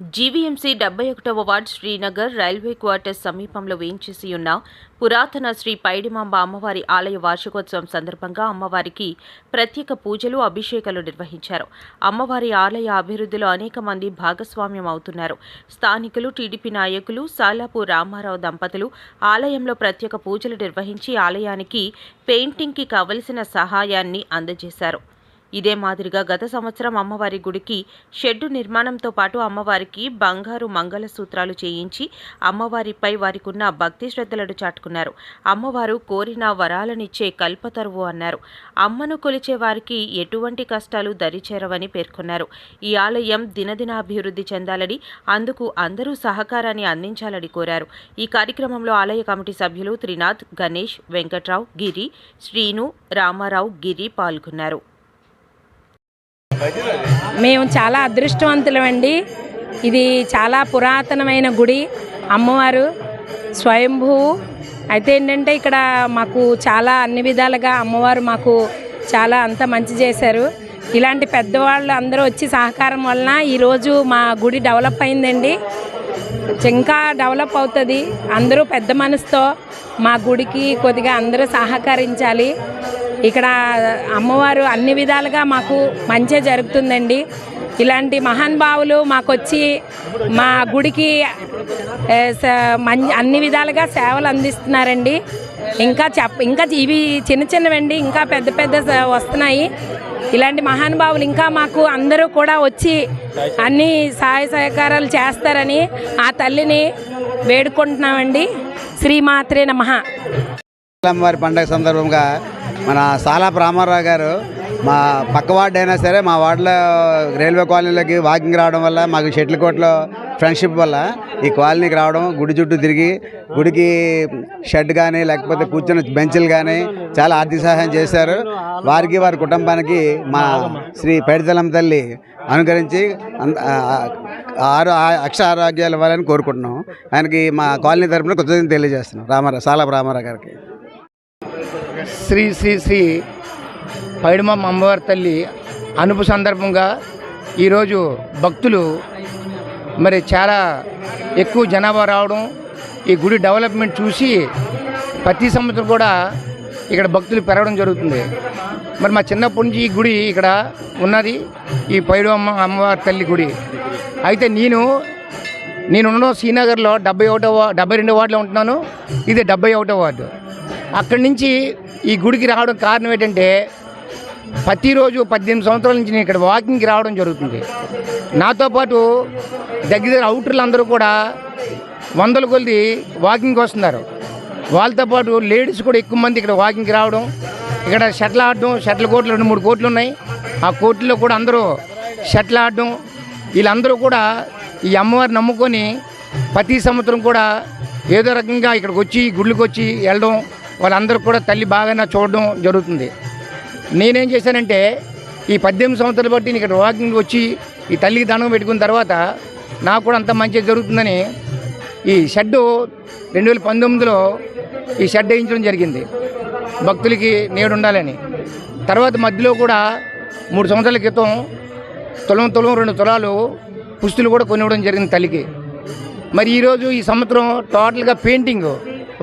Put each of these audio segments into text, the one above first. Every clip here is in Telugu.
జీవీఎంసీ డెబ్బై ఒకటవ వార్డ్ శ్రీనగర్ రైల్వే క్వార్టర్స్ సమీపంలో వేయించేసి ఉన్న పురాతన శ్రీ పైడిమాంబ అమ్మవారి ఆలయ వార్షికోత్సవం సందర్భంగా అమ్మవారికి ప్రత్యేక పూజలు అభిషేకాలు నిర్వహించారు. అమ్మవారి ఆలయ అభివృద్ధిలో అనేక మంది భాగస్వామ్యం అవుతున్నారు. స్థానికులు టీడీపీ నాయకులు సాలాపూర్ రామారావు దంపతులు ఆలయంలో ప్రత్యేక పూజలు నిర్వహించి ఆలయానికి పెయింటింగ్కి కావలసిన సహాయాన్ని అందజేశారు. ఇదే మాదిరిగా గత సంవత్సరం అమ్మవారి గుడికి షెడ్డు నిర్మాణంతో పాటు అమ్మవారికి బంగారు మంగళసూత్రాలు చేయించి అమ్మవారిపై వారికున్న భక్తి శ్రద్ధలను చాటుకున్నారు. అమ్మవారు కోరిన వరాలనిచ్చే కల్పతరువు అన్నారు. అమ్మను కొలిచే వారికి ఎటువంటి కష్టాలు దరిచేరవని పేర్కొన్నారు. ఈ ఆలయం దినదినాభివృద్ధి చెందాలని అందుకు అందరూ సహకారాన్ని అందించాలని కోరారు. ఈ కార్యక్రమంలో ఆలయ కమిటీ సభ్యులు త్రినాథ్ గణేష్ వెంకట్రావు గిరి శ్రీను రామారావు గిరి పాల్గొన్నారు. మేము చాలా అదృష్టవంతులమండి. ఇది చాలా పురాతనమైన గుడి. అమ్మవారు స్వయంభూ. అయితే ఏంటంటే ఇక్కడ మాకు చాలా అన్ని విధాలుగా అమ్మవారు మాకు చాలా అంత మంచి చేశారు. ఇలాంటి పెద్దవాళ్ళు అందరూ వచ్చి సహకారం వలన ఈరోజు మా గుడి డెవలప్ అయిందండి. ఇంకా డెవలప్ అవుతుంది. అందరూ పెద్ద మనసుతో మా గుడికి కొద్దిగా అందరూ సహకరించాలి. ఇక్కడ అమ్మవారు అన్ని విధాలుగా మాకు మంచి జరుగుతుందండి. ఇలాంటి మహానుభావులు మాకు వచ్చి మా గుడికి అన్ని విధాలుగా సేవలు అందిస్తున్నారండి. ఇంకా చెప్ ఇంకా ఇవి చిన్న చిన్నవండి ఇంకా పెద్ద పెద్ద వస్తున్నాయి. ఇలాంటి మహానుభావులు ఇంకా మాకు అందరూ కూడా వచ్చి అన్ని సహాయ సహకారాలు చేస్తారని ఆ తల్లిని వేడుకుంటున్నామండి. శ్రీమాత్రే నమ. అమ్మవారి పండగ సందర్భంగా మన సాలా రామారావు గారు మా పక్క వార్డు అయినా సరే మా వార్డులో రైల్వే కాలనీలోకి వాకింగ్ రావడం వల్ల మాకు షెటిల్ కోట్లో ఫ్రెండ్షిప్ వల్ల ఈ కాలనీకి రావడం గుడి చుట్టూ తిరిగి గుడికి షెడ్ కానీ లేకపోతే కూర్చున్న బెంచ్లు కానీ చాలా ఆర్థిక సహాయం చేశారు. వారికి వారి కుటుంబానికి మా శ్రీ పైడితలం తల్లి అనుకరించి ఆరో అక్ష ఆరోగ్యాలు ఇవ్వాలని కోరుకుంటున్నాం. ఆయనకి మా కాలనీ తరఫున కృతజ్ఞత తెలియజేస్తున్నాం. రామారావు సాలాపు రామారావు గారికి. శ్రీ శ్రీ శ్రీ పైడుమమ్మ అమ్మవారి తల్లి అనుపు సందర్భంగా ఈరోజు భక్తులు మరి చాలా ఎక్కువ జనాభా రావడం ఈ గుడి డెవలప్మెంట్ చూసి ప్రతి సంవత్సరం కూడా ఇక్కడ భక్తులు పెరగడం జరుగుతుంది. మరి మా చిన్నప్పటి నుంచి ఈ గుడి ఇక్కడ ఉన్నది ఈ పైడు అమ్మ అమ్మవారి తల్లి గుడి. అయితే నేను నేను శ్రీనగర్లో డెబ్బై ఒకటో డెబ్బై రెండో వార్డులో ఉంటున్నాను ఇది డెబ్బై ఒకటో వార్డు. అక్కడి నుంచి ఈ గుడికి రావడం కారణం ఏంటంటే ప్రతిరోజు పద్దెనిమిది సంవత్సరాల నుంచి నేను ఇక్కడ వాకింగ్కి రావడం జరుగుతుంది. నాతో పాటు దగ్గర దగ్గర అవుటర్లు అందరూ కూడా వందల కొద్ది వాకింగ్కి వస్తున్నారు. వాళ్ళతో పాటు లేడీస్ కూడా ఎక్కువ మంది ఇక్కడ వాకింగ్కి రావడం ఇక్కడ షటిల్ ఆడడం షటిల్ కోట్లు రెండు మూడు కోట్లు ఉన్నాయి. ఆ కోట్లలో కూడా అందరూ షటిల్ ఆడడం వీళ్ళందరూ కూడా ఈ అమ్మవారిని నమ్ముకొని ప్రతి సంవత్సరం కూడా ఏదో రకంగా ఇక్కడికి వచ్చి గుళ్ళకి వచ్చి వెళ్ళడం వాళ్ళందరూ కూడా తల్లి బాగా చూడడం జరుగుతుంది. నేనేం చేశానంటే ఈ పద్దెనిమిది సంవత్సరాలు బట్టి నేను ఇక్కడ వాకింగ్ వచ్చి ఈ తల్లికి దండం పెట్టుకున్న తర్వాత నాకు కూడా అంత మంచిగా జరుగుతుందని ఈ షెడ్డు రెండు వేల పంతొమ్మిదిలో ఈ షెడ్ వేయించడం జరిగింది. భక్తులకి నేడు ఉండాలని. తర్వాత మధ్యలో కూడా మూడు సంవత్సరాల క్రితం తులం తులం రెండు తులాలు పుస్తులు కూడా కొనివ్వడం జరిగింది తల్లికి. మరి ఈరోజు ఈ సంవత్సరం టోటల్గా పెయింటింగ్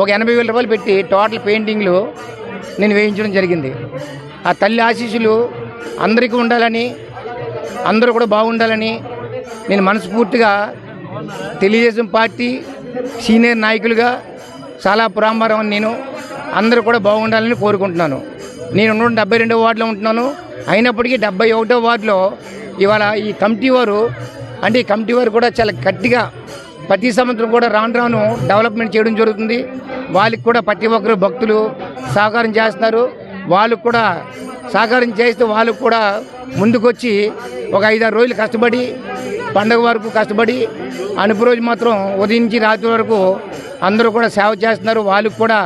ఒక ఎనభై వేల రూపాయలు పెట్టి టోటల్ పెయింటింగ్లు నేను వేయించడం జరిగింది. ఆ తల్లి ఆశీస్సులు అందరికీ ఉండాలని అందరూ కూడా బాగుండాలని నేను మనస్ఫూర్తిగా తెలుగుదేశం పార్టీ సీనియర్ నాయకులుగా చాలా పురాంబరం నేను అందరూ కూడా బాగుండాలని కోరుకుంటున్నాను. నేను ఉన్న డెబ్బై రెండో వార్డులో ఉంటున్నాను. అయినప్పటికీ డెబ్బై ఒకటో వార్డులో ఇవాళ ఈ కమిటీ వారు అంటే ఈ కమిటీ వారు కూడా చాలా గట్టిగా ప్రతి సంవత్సరం కూడా రాను రాను డెవలప్మెంట్ చేయడం జరుగుతుంది. వాళ్ళకి కూడా ప్రతి ఒక్కరు భక్తులు సహకారం చేస్తున్నారు వాళ్ళకు కూడా సహకారం చేస్తే వాళ్ళకు కూడా ముందుకొచ్చి ఒక ఐదారు రోజులు కష్టపడి పండగ వరకు కష్టపడి అనుపు రోజు మాత్రం ఉదయం నుంచి రాత్రి వరకు అందరూ కూడా సేవ చేస్తున్నారు. వాళ్ళకు కూడా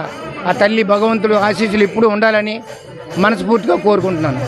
ఆ తల్లి భగవంతుడు ఆశీస్సులు ఇప్పుడు ఉండాలని మనస్ఫూర్తిగా కోరుకుంటున్నాను.